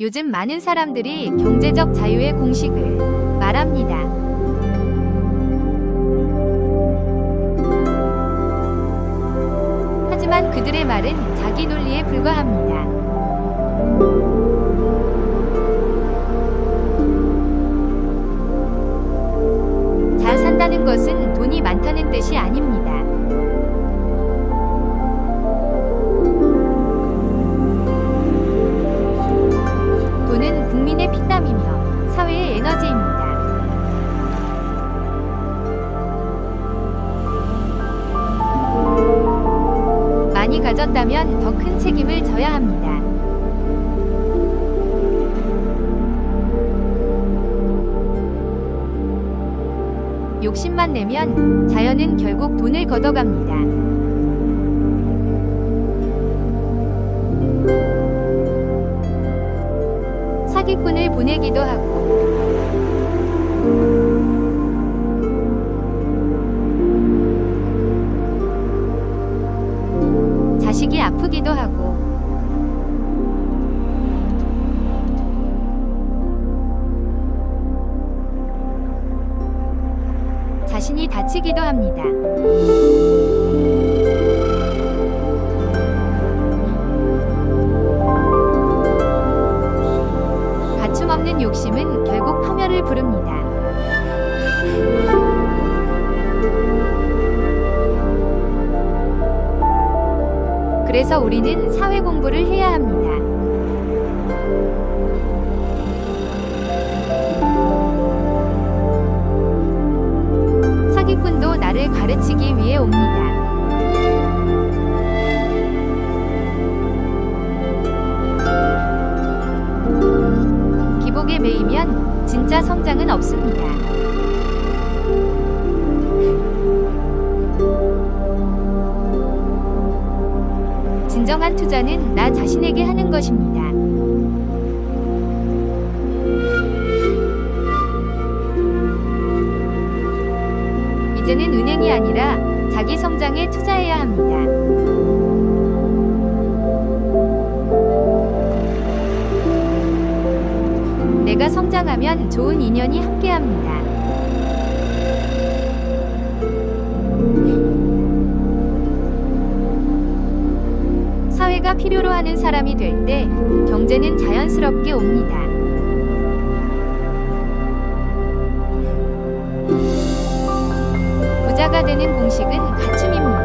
요즘 많은 사람들이 경제적 자유의 공식을 말합니다. 하지만 그들의 말은 자기 논리에 불과합니다. 잘 산다는 것은 돈이 많다는 뜻이 아닙니다. 많이 가졌다면 더 큰 책임을 져야 합니다. 욕심만 내면 자연은 결국 돈을 걷어갑니다. 사기꾼을 보내기도 하고 아프기도 하고 자신이 다치기도 합니다. 가춤 없는 욕심은 결국 파멸을 부릅니다. 그래서 우리는 사회 공부를 해야 합니다. 사기꾼도 나를 가르치기 위해 옵니다. 기복에 매이면 진짜 성장은 없습니다. 진정한 투자는 나 자신에게 하는 것입니다. 이제는 은행이 아니라 자기 성장에 투자해야 합니다. 내가 성장하면 좋은 인연이 함께합니다. 필요로 하는 사람이 될 때 경제는 자연스럽게 옵니다. 부자가 되는 공식은 가춤입니다.